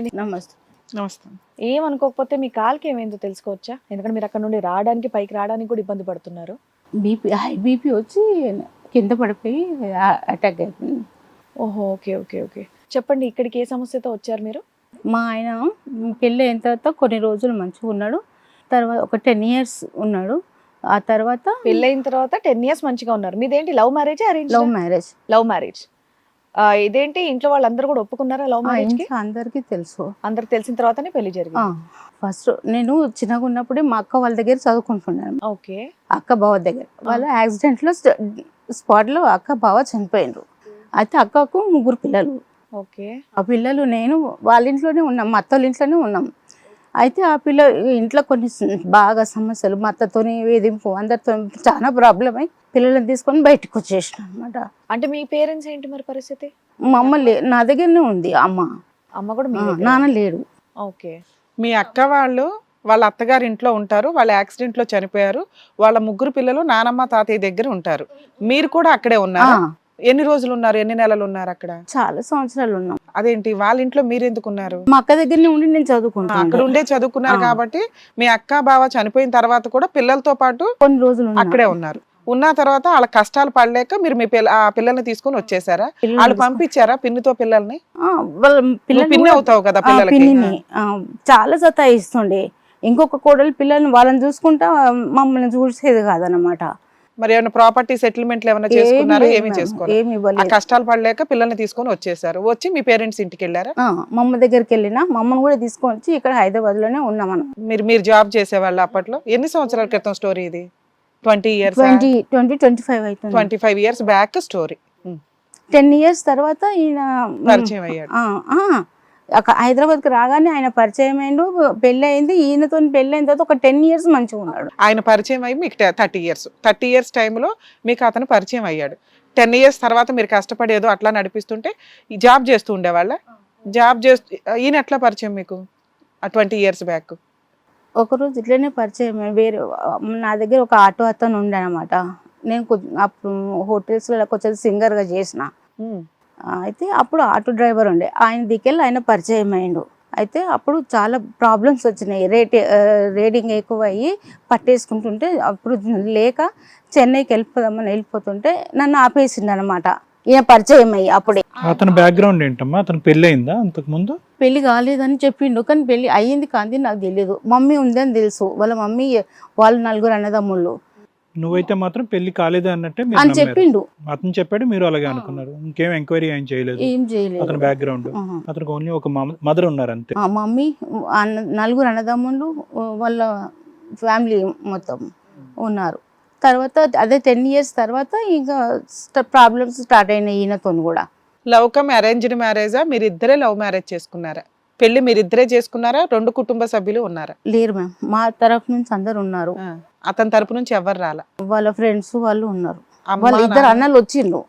అండి నమస్తే. నమస్తే. ఏమనుకోకపోతే మీ కాల్కి ఏమైందో తెలుసుకోవచ్చా? ఎందుకంటే మీరు అక్కడ నుండి రావడానికి పైకి రావడానికి కూడా ఇబ్బంది పడుతున్నారు. బీపీ హై బీపీ వచ్చి కింద పడిపోయి అటాక్ అయిపోయింది. ఓహో ఓకే ఓకే ఓకే. చెప్పండి ఇక్కడికి ఏ సమస్యతో వచ్చారు మీరు? మా ఆయన పెళ్ళి అయిన తర్వాత కొన్ని రోజులు మంచిగా ఉన్నాడు. తర్వాత ఒక టెన్ ఇయర్స్ ఉన్నాడు. ఆ తర్వాత పెళ్ళైన తర్వాత టెన్ ఇయర్స్ మంచిగా ఉన్నారు. మీదేంటి love marriage arrange love marriage. Love marriage. ఇదేంటి? ఇంట్లో వాళ్ళందరూ కూడా ఒప్పుకున్నారా లవ్ మ్యారేజ్కి అందరికీ తెలుసు. అందరికి తెలిసిన తర్వాతనే పెళ్ళి జరిగింది. ఫస్ట్ నేను చిన్నగా ఉన్నప్పుడే మా అక్క వాళ్ళ దగ్గర చదువుకుంటున్నాను. ఓకే. అక్క బావ దగ్గర. వాళ్ళ యాక్సిడెంట్లో స్పాట్లో అక్క బావ చనిపోయినరు అయితే అక్కకు ముగ్గురు పిల్లలు. ఓకే. ఆ పిల్లలు నేను వాళ్ళ ఇంట్లోనే ఉన్నాం మా అత్తోళ్ళ ఇంట్లోనే ఉన్నాం. అయితే ఆ పిల్ల ఇంట్లో కొన్ని బాగా సమస్యలు మా అత్తతోని వేధింపు అందరితో చాలా ప్రాబ్లం అయి పిల్లల్ని తీసుకొని బయటకు వచ్చేసిన అనమాట అంటే మీ పేరెంట్స్ ఏంటి మరి పరిస్థితి? మా అమ్మ లే నా దగ్గరనే ఉంది అమ్మ. అమ్మ కూడా నాన్న. లేడు. ఓకే. మీ అక్క వాళ్ళు వాళ్ళ అత్తగారి ఇంట్లో ఉంటారు వాళ్ళ యాక్సిడెంట్లో చనిపోయారు వాళ్ళ ముగ్గురు పిల్లలు నానమ్మ తాతయ్య దగ్గర ఉంటారు. మీరు కూడా అక్కడే ఉన్నారు? ఎన్ని రోజులు ఉన్నారు? ఎన్ని నెలలు ఉన్నారు అక్కడ? చాలా సంవత్సరాలు ఉన్నాం. అదేంటి? వాళ్ళ ఇంట్లో మీరు ఎందుకు ఉన్నారు? మా అక్క దగ్గరనే ఉండి నేను అక్కడ చదువుకుంటాను ఉండే చదువుకున్నారు. కాబట్టి మీ అక్క బావ చనిపోయిన తర్వాత కూడా పిల్లలతో పాటు కొన్ని రోజులు. అక్కడే ఉన్నారు. ఉన్న తర్వాత వాళ్ళ కష్టాలు పడలేక మీరు మీ పిల్ల ఆ పిల్లల్ని తీసుకొని వచ్చేసారా? వాళ్ళు పంపించారా పిన్నితో పిల్లల్ని? పిన్ని అవుతావు కదా పిల్లలకి. చాలా సతాయిస్తుండే. ఇంకొక కోడలు పిల్లల్ని వాళ్ళని చూసుకుంటా మమ్మల్ని చూసేది కాదనమాట మరి ఏమైనా ప్రాపర్టీ సెటిల్మెంట్లు ఏమైనా చేసుకున్నారా? ఏమీ. చేసుకోవాలి కష్టాలు పడలేక పిల్లల్ని తీసుకొని వచ్చేసారు. వచ్చి మీ పేరెంట్స్ ఇంటికి వెళ్ళారా? ఆ, మా అమ్మ దగ్గరికి వెళ్ళినా. మా అమ్మని కూడా తీసుకొని వచ్చి ఇక్కడ హైదరాబాద్లోనే ఉన్నాం మీరు మీరు జాబ్ చేసేవాళ్ళు అప్పట్లో? ఎన్ని సంవత్సరాల క్రితం స్టోరీ ఇది? Twenty years twenty twenty twenty five అవుతుంది twenty five years back story ten years తర్వాత ఈయన పరిచయం అయ్యాడు. హైదరాబాద్కి రాగానే ఆయన పరిచయం అయిండు పెళ్ళి అయింది. ఈయనతో పెళ్ళి అయిన తర్వాత ఒక టెన్ ఇయర్స్ మంచిగా ఉన్నాడు. ఆయన పరిచయం అయ్యి మీకు థర్టీ ఇయర్స్. థర్టీ ఇయర్స్ టైంలో మీకు అతను పరిచయం అయ్యాడు. టెన్ ఇయర్స్ తర్వాత మీరు కష్టపడి ఏదో అట్లా నడిపిస్తుంటే ఈ జాబ్ చేస్తూ ఉండేవాళ్ళ? జాబ్ చేస్తూ ఈయన ఎట్లా పరిచయం మీకు? Twenty years back. ఒకరోజు ఇట్లనే పరిచయం వేరే నా దగ్గర ఒక ఆటో అతను ఉండే అనమాట నేను అప్పుడు హోటల్స్లో కొంచెం సింగర్గా చేసిన. అయితే అప్పుడు ఆటో డ్రైవర్ ఉండే. ఆయన దిక్కెళ్ళి ఆయన పరిచయం అయిండు అయితే అప్పుడు చాలా ప్రాబ్లమ్స్ వచ్చినాయి. రేట్ ఆ, రేటింగ్ ఎక్కువ అయ్యి పట్టేసుకుంటుంటే అప్పుడు లేక చెన్నైకి వెళ్ళిపోదామని వెళ్ళిపోతుంటే నన్ను ఆపేసిండు అనమాట ఈయన పరిచయం అయ్యి అప్పుడే. అతని బ్యాక్గ్రౌండ్ ఏంటమ్మా? అతను పెళ్ళి అయిందా అంతకు ముందు పెళ్ళి కాలేదని చెప్పిండు కానీ పెళ్ళి అయ్యింది కాంది నాకు తెలియదు మమ్మీ ఉందని తెలుసు. వాళ్ళ మమ్మీ వాళ్ళు నలుగురు అన్నదమ్ముళ్ళు. నువ్వైతే మాత్రం పెళ్ళి కాలేదు అన్నట్టే మీరు అని నమ్మారు. చెప్పిండు. అతను చెప్పాడు మీరు అలాగే అనుకున్నారు. ఇంకేం ఎంక్వైరీ ఏం చేయలేదు. ఏం అతని చేయలేదు బ్యాక్గ్రౌండ్ ఆహా. అతనికి ఓన్లీ ఒక మదర్ ఉన్నారు అంతే. ఆ మమ్మీ అన్న నలుగురు అన్నదమ్ముళ్ళు వాళ్ళ ఫ్యామిలీ మొత్తం ఉన్నారు. తర్వాత అదే టెన్ ఇయర్స్ తర్వాత ఇంకా ప్రాబ్లమ్స్ స్టార్ట్ అయినాయి ఈయనతో కూడా. లవ్ కమ్ అరేంజ్డ్ మ్యారేజా మీరు ఇద్దరే లవ్ మ్యారేజ్ చేసుకున్నారా? పెళ్ళి మీరు ఇద్దరే చేసుకున్నారా? రెండు కుటుంబ సభ్యులు ఉన్నారా? లేరు మ్యామ్. మా తరఫు నుంచి అందరు ఉన్నారు. ఆ, అతని తరపు నుంచి ఎవరు రాలా? వాళ్ళ ఫ్రెండ్స్ వాళ్ళు ఉన్నారు. అమ్మ, వాళ్ళు ఇద్దరు? అన్నలు వచ్చిండ్రు.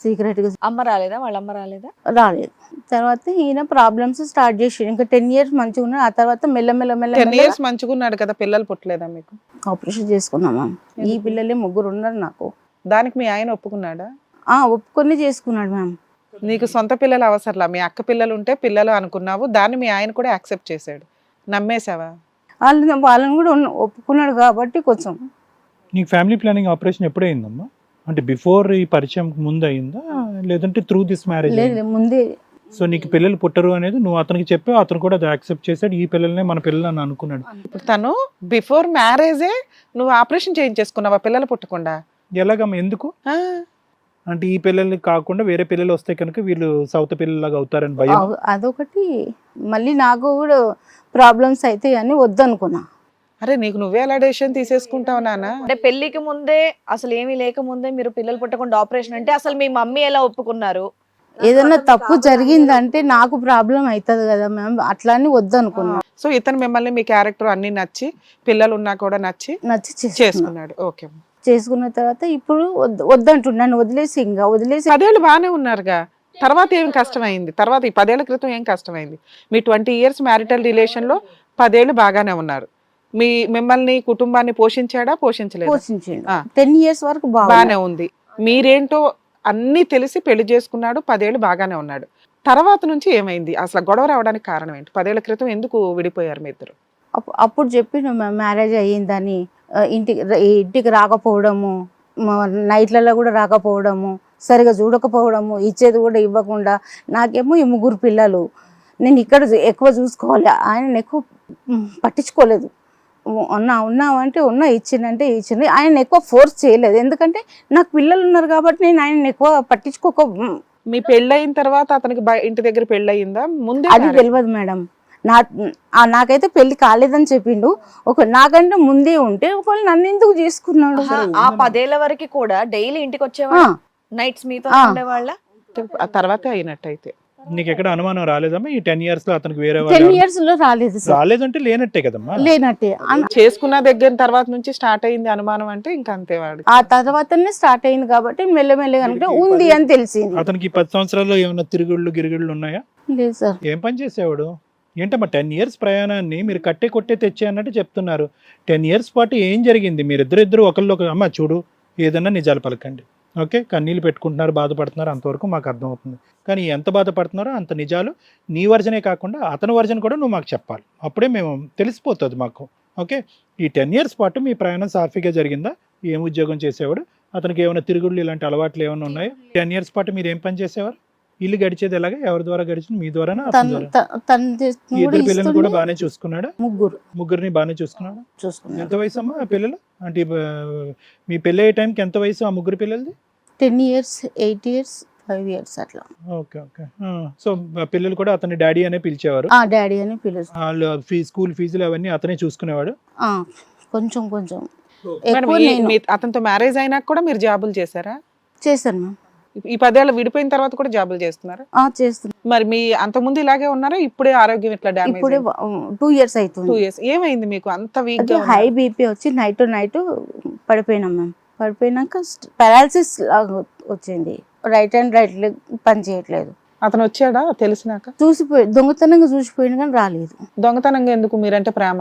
సీక్రెట్గా. అమ్మ రాలేదా? వాళ్ళ అమ్మ రాలేదా? రాలేదు. తర్వాత ఈయన ప్రాబ్లమ్స్ స్టార్ట్ చేసి ఇంకా టెన్ ఇయర్స్ మంచిగా ఉన్నారు ఆ తర్వాత మెల్ల మెల్ల మెల్ల టెన్ ఇయర్స్ మంచిగున్నాడు కదా పిల్లలు పుట్టలేదా మీకు? ఆపరేషన్ చేసుకున్నాం మ్యామ్ ఈ పిల్లలే ముగ్గురు ఉన్నారు నాకు. దానికి మీ ఆయన ఒప్పుకున్నాడా? ఆ ఒప్పుకొని చేసుకున్నాడు మ్యామ్ నీకు సొంత పిల్లలు అవసరంలా? మీ అక్క పిల్లలు ఉంటే పిల్లలు అనుకున్నావు. దాన్ని మీ ఆయన కూడా యాక్సెప్ట్ చేశాడు. నమ్మేశావా? వాళ్ళని వాళ్ళని కూడా ఒప్పుకున్నాడు కాబట్టి కొంచెం. నీకు ఫ్యామిలీ ప్లానింగ్ ఆపరేషన్ ఎప్పుడు అయిందమ్మా అంటే బిఫోర్ ఈ పరిచయం ముందు అయిందా లేదంటే త్రూ దిస్ మ్యారేజ్ లేదు ముందే. సో నీకు పిల్లలు పుట్టరు అనేది నువ్వు అతనికి చెప్పావు అతను కూడా అది యాక్సెప్ట్ చేశాడు ఈ పిల్లల్నే మన పిల్లలు అని అనుకున్నాడు. ఇప్పుడు తను బిఫోర్ మ్యారేజే నువ్వు ఆపరేషన్ చేయించేసుకున్నావా పిల్లలు పుట్టకుండా? ఎలాగమ్మా? ఎందుకు? ఆ, అంటే ఈ పిల్లల్ని కాకుండా వేరే పిల్లలు వస్తే కనుక వీళ్ళు సౌత్ పిల్లలాగా అవుతారని భయం. అదొకటి. మళ్ళీ నాకు కూడా ప్రాబ్లమ్స్ అయితే అని వద్దనుకున్నా. అరే నీకు నువ్వే అలా డెసిషన్ తీసేసుకుంటావు నాన్న. అంటే పెళ్ళికి ముందే అసలు ఏమీ లేకముందే మీరు పిల్లలు పుట్టకుండా ఆపరేషన్ అంటే అసలు మీ మమ్మీ ఎలా ఒప్పుకున్నారు? ఏదైనా తప్పు జరిగిందంటే నాకు ప్రాబ్లం అవుతుంది కదా మ్యామ్. అట్లా అని వద్దనుకున్నా. సో ఇతను మిమ్మల్ని మీ క్యారెక్టర్ అన్ని నచ్చి పిల్లలు ఉన్నా కూడా నచ్చి నచ్చి చేసుకున్నా చేసుకున్నాడు. ఓకే చేసుకున్న తర్వాత ఇప్పుడు వద్ద- వద్దంటున్నాను వదిలేసి ఇంకా వదిలేసి పదేళ్ళు బాగానే ఉన్నారుగా. తర్వాత ఏం కష్టమైంది? తర్వాత ఈ పదేళ్ళ క్రితం ఏం కష్టమైంది? మీ ట్వంటీ ఇయర్స్ మ్యారిటల్ రిలేషన్లో పదేళ్ళు బాగానే ఉన్నారు. మీ మిమ్మల్ని కుటుంబాన్ని పోషించాడా పోషించలేదు? పోషించిండు. టెన్ ఇయర్స్ వరకు బాగా బాగానే ఉంది. మీరేంటో అన్ని తెలిసి పెళ్ళి చేసుకున్నాడు పదేళ్ళు బాగానే ఉన్నాడు. తర్వాత నుంచి ఏమైంది? అసలు గొడవ రావడానికి కారణం ఏంటి? పదేళ్ళ క్రితం ఎందుకు విడిపోయారు మీ ఇద్దరు? అప్పు- అప్పుడు చెప్పిన మ్యారేజ్ అయ్యిందని ఇంటికి ఇంటికి రాకపోవడము నైట్లలో కూడా రాకపోవడము సరిగా చూడకపోవడము ఇచ్చేది కూడా ఇవ్వకుండా నాకేమో ఈ ముగ్గురు పిల్లలు. నేను ఇక్కడ ఎక్కువ చూసుకోవాలి. ఆయన ఎక్కువ పట్టించుకోలేదు. ఉన్నా ఉన్నావంటే ఉన్నా ఇచ్చిందంటే ఇచ్చింది ఆయన ఎక్కువ ఫోర్స్ చేయలేదు. ఎందుకంటే నాకు పిల్లలు ఉన్నారు కాబట్టి నేను ఆయన ఎక్కువ పట్టించుకోక మ్, పెళ్ళయిన తర్వాత అతనికి ఇంటి దగ్గర పెళ్ళయిందా? ముందే అది? తెలియదు మేడం. నా ఆ నాకైతే పెళ్ళి కాలేదని చెప్పిండు. ఒక నాకంటే ముందే ఉంటే ఒకవేళ నన్ను ఎందుకు చేసుకున్నాడు? ఆ పదేళ్ళ వరకు కూడా డైలీ ఇంటికి ఆ, వచ్చేవాళ్ళ నైట్స్ మీతో. ఉండేవాళ్ళ? ఆ తర్వాతే అయినట్టయితే. నీకు ఎక్కడ అనుమానం రాలేదమ్మా? ఈ టెన్ ఇయర్స్లో అతనికి వేరే టెన్ ఇయర్స్లో రాలేదు సార్. రాలేదంటే లేనట్టే కదమ్మా? లేనట్టే. చేసుకున్న దగ్గర తర్వాత నుంచి స్టార్ట్ అయింది అనుమానం అంటే ఇంకా అంతే వాడు. ఆ తర్వాతనే స్టార్ట్ అయింది కాబట్టి మెల్లమెల్లగా అంటే ఉంది అని తెలిసింది. అతనికి ఈ పది సంవత్సరాల్లో ఏమైనా తిరుగుళ్ళు గిరుగుళ్ళు ఉన్నాయా? లేదు సార్. ఏం పని చేసేవాడు? ఏంటమ్మా టెన్ ఇయర్స్ ప్రయాణాన్ని మీరు కట్టే కొట్టే తెచ్చే అన్నట్టు చెప్తున్నారు. టెన్ ఇయర్స్ పాటు ఏం జరిగింది? మీరిద్దరిద్దరు ఒకళ్ళు ఒక అమ్మ చూడు ఏదన్నా నిజాలు పలకండి. ఓకే? కన్నీళ్ళు పెట్టుకుంటున్నారు బాధపడుతున్నారు అంతవరకు మాకు అర్థమవుతుంది. కానీ ఎంత బాధపడుతున్నారో అంత నిజాలు నీ వర్జనే కాకుండా అతని వర్జన్ కూడా నువ్వు మాకు చెప్పాలి. అప్పుడే మేము తెలిసిపోతుంది మాకు. ఓకే? ఈ టెన్ ఇయర్స్ పాటు మీ ప్రయాణం సాఫీగా జరిగిందా? ఏం ఉద్యోగం చేసేవాడు? అతనికి ఏమైనా తిరుగుళ్ళు ఇలాంటి అలవాట్లు ఏమైనా ఉన్నాయా? టెన్ ఇయర్స్ పాటు మీరు ఏం పని చేసేవారు? ఇల్లు గడిచేది ఎలాగా? ఎవరి ద్వారా గడిచింది? మీ ద్వారానా? అతని తను ద్వారా? పిల్లల్ని కూడా. బాగానే చూసుకున్నాడా? ముగ్గురు. ముగ్గురిని బాగానే చూసుకున్నాడా? చూసుకున్నాడు ఎంత వయసు అమ్మా ఆ పిల్లలు? అంటే మీ పెళ్ళి అయ్యే టైంకి ఎంత వయసు ఆ ముగ్గురు పిల్లలది? Ten years eight years five years అట్లా. Okay okay. సో పిల్లలు కూడా అతని డాడీ అనే పిలిచేవారు? ఆ డాడీ అని పిలుస్తాను వాళ్ళు ఫీ స్కూల్ ఫీజులు అవన్నీ అతనే చూసుకునేవాడు? కొంచెం కొంచెం. అతనితో మ్యారేజ్ అయినాక కూడా మీరు జాబులు చేశారా? చేశాను మ్యామ్. ఈ పదేళ్ళు విడిపోయిన తర్వాత కూడా జాబులు చేస్తున్నారా? మరి మీ అంతకుముందు ఇలాగే ఉన్నారా? ఇప్పుడే ఆరోగ్యం ఇట్లా ఇప్పుడే టూ ఇయర్స్ టూ అవుతుంది ఇయర్స్ ఏమైంది మీకు? అంత వీక్ హై బీపీ వచ్చి నైట్ నైట్ పడిపోయినాం మ్యామ్ పడిపోయినాక పారాలసిస్ లాగా వచ్చింది. రైట్ అండ్ రైట్ లెగ్ పని చేయట్లేదు. అతను వచ్చాడా? తెలిసినాక? చూసిపోయి దొంగతనంగా చూసిపోయిన కానీ రాలేదు. దొంగతనంగా ఎందుకు? మీరంటే ప్రేమ?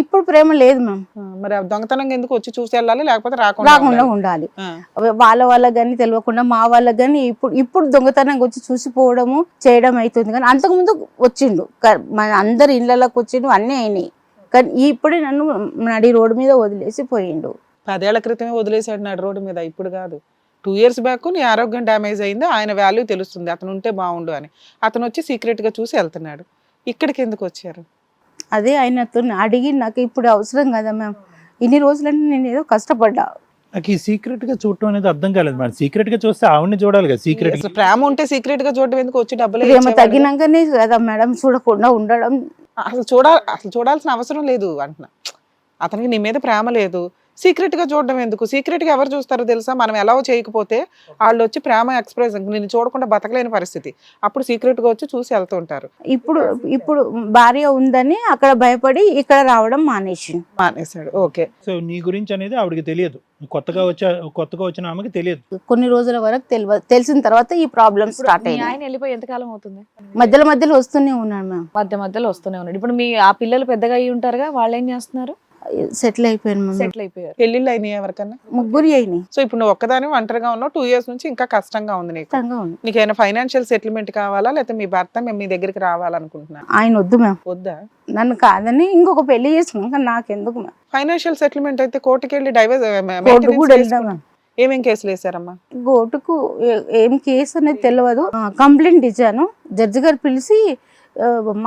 ఇప్పుడు ప్రేమ లేదు మ్యామ్. మరి ఆ దొంగతనంగా ఎందుకు వచ్చి చూసి వెళ్ళాలి? లేకపోతే రాకుండా రాకుండా ఉండాలి? వాళ్ళ వాళ్ళకి కానీ తెలియకుండా మా వాళ్ళకి కానీ ఇప్పుడు ఇప్పుడు దొంగతనంగా వచ్చి చూసిపోవడము చేయడం అవుతుంది కానీ అంతకుముందు వచ్చిండు. మన అందరి ఇళ్ళలోకి వచ్చిండు అన్నీ అయినాయి. కానీ ఇప్పుడే నన్ను నడి రోడ్డు మీద వదిలేసి పోయిండు. పదేళ్ళ క్రితమే వదిలేసాడు నాడు రోడ్డు మీద ఇప్పుడు కాదు. టూ ఇయర్స్ బ్యాక్ నీ ఆరోగ్యం డ్యామేజ్ అయింది ఆయన వాల్యూ తెలుస్తుంది అతను ఉంటే బాగుండు అని. అతను వచ్చి సీక్రెట్గా చూసి వెళ్తున్నాడు. ఇక్కడికి ఎందుకు వచ్చారు? అదే ఆయనతో అడిగి నాకు ఇప్పుడు అవసరం కదా మ్యామ్. ఇన్ని రోజులంటే నేను ఏదో కష్టపడ్డా. నాకు ఈ సీక్రెట్గా చూడటం అనేది అర్థం కాలేదు మరి సీక్రెట్గా చూస్తే ఆవిడని చూడాలి కదా సీక్రెట్ ప్రేమ ఉంటే సీక్రెట్గా చూడడం ఎందుకు వచ్చి డబ్బులు ప్రేమ? తగ్గినాకనే కదా మేడం చూడకుండా ఉండడం. అసలు చూడాలి అసలు చూడాల్సిన అవసరం లేదు అంటున్నా. అతనికి నీ మీద ప్రేమ లేదు. సీక్రెట్గా చూడడం ఎందుకు? సీక్రెట్గా ఎవరు చూస్తారో తెలుసా? మనం ఎలా చేయకపోతే వాళ్ళు వచ్చి ప్రేమ ఎక్స్ప్రెస్ నిన్ను చూడకుండా బతకలేని పరిస్థితి. అప్పుడు సీక్రెట్గా వచ్చి చూసి వెళ్తూ ఉంటారు. ఇప్పుడు ఇప్పుడు భార్య ఉందని అక్కడ భయపడి ఇక్కడ రావడం మానేసి. మానేశాడు. ఓకే. సో నీ గురించి అనేది ఆవిడకి తెలియదు. కొత్తగా వచ్చే కొత్తగా వచ్చిన ఆమెకి తెలియదు. కొన్ని రోజుల వరకు తెలియదు తెలిసిన తర్వాత ఈ ప్రాబ్లమ్ స్టార్ట్ మీ అయ్యాయి ఆయన వెళ్ళిపోయి ఎంతకాలం అవుతుంది? మధ్యలో మధ్యలో వస్తూనే ఉన్నాను మ్యామ్. మధ్య మధ్యలో వస్తూనే ఉన్నాడు. ఇప్పుడు మీ ఆ పిల్లలు పెద్దగా అయ్యి ఉంటారుగా వాళ్ళు ఏం చేస్తున్నారు? సెటిల్ అయిపోయాను మ్యామ్ సెటిల్ అయిపోయారు. పెళ్ళిళ్ళు అయినాయి ఎవరికన్నా? ముగ్గురు అయినాయి. సో ఇప్పుడు నువ్వు ఒక్కదాని ఒంటరిగా ఉన్నావు. టూ ఇయర్స్ నుంచి ఇంకా కష్టంగా ఉంది నీకు. ఉంది. నీకు ఏమైనా ఫైనాన్షియల్ సెటిల్మెంట్ కావాలా? లేకపోతే మీ భర్త మేము మీ దగ్గరికి రావాలనుకుంటున్నా? ఆయన వద్దు మ్యామ్. వద్దా? నన్ను కాదని ఇంకొక పెళ్ళి చేసుకున్నాం కానీ నాకెందుకు మ్యామ్? ఫైనాన్షియల్ సెటిల్మెంట్ అయితే కోర్టుకి వెళ్ళి డైవర్స్ కోర్టు కూడా వెళ్దాం మ్యామ్. ఏమేం కేసులు వేసారమ్మా కోర్టుకు ఏ- ఏం కేసు అనేది తెలియదు కంప్లైంట్ ఇచ్చాను. జడ్జి గారు పిలిచి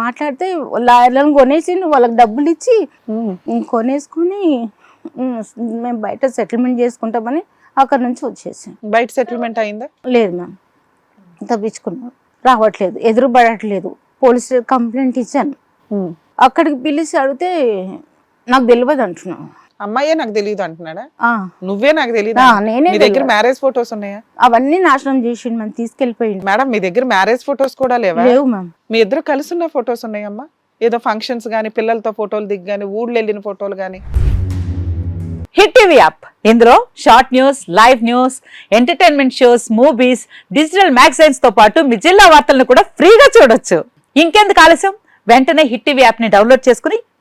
మాట్లాడితే లాయర్లను కొనేసి వాళ్ళకి డబ్బులు ఇచ్చి కొనేసుకొని మేము బయట సెటిల్మెంట్ చేసుకుంటామని అక్కడ నుంచి వచ్చేసాం. బయట సెటిల్మెంట్ అయిందా? లేదు మ్యామ్. తప్పించుకున్నాం. రావట్లేదు ఎదురుపడట్లేదు. పోలీస్ కంప్లైంట్ ఇచ్చాను. అక్కడికి పిలిచి అడిగితే నాకు తెలియదు అంటున్నాను అమ్మాయే నాకు తెలియదు అంటున్నాడా? ఆ, నువ్వే నాకు తెలియదు నేనే మీ దగ్గర. మ్యారేజ్ ఫొటోస్ ఉన్నాయా? అవన్నీ నాశనం చేసిండు మనం తీసుకెళ్ళిపోయిండు. మేడం మీ దగ్గర మ్యారేజ్ ఫొటోస్ కూడా లేవా? లేవు మ్యామ్. మీ ఇద్దరు కలిసి ఉన్న ఫొటోస్ ఉన్నాయమ్మా? ఏదో ఫంక్షన్స్ గానీ పిల్లలతో ఫోటోలు దిగి గానీ ఊళ్ళో వెళ్ళిన ఫోటోలు గానీ. హిట్ టీవీ యాప్ ఇందులో short news live news entertainment shows movies digital మ్యాగజైన్స్తో పాటు మీ జిల్లా వార్తలను కూడా ఫ్రీగా చూడొచ్చు. ఇంకెందుకు ఆలస్యం? వెంటనే హిట్ టీవీ యాప్ని డౌన్లోడ్ చేసుకుని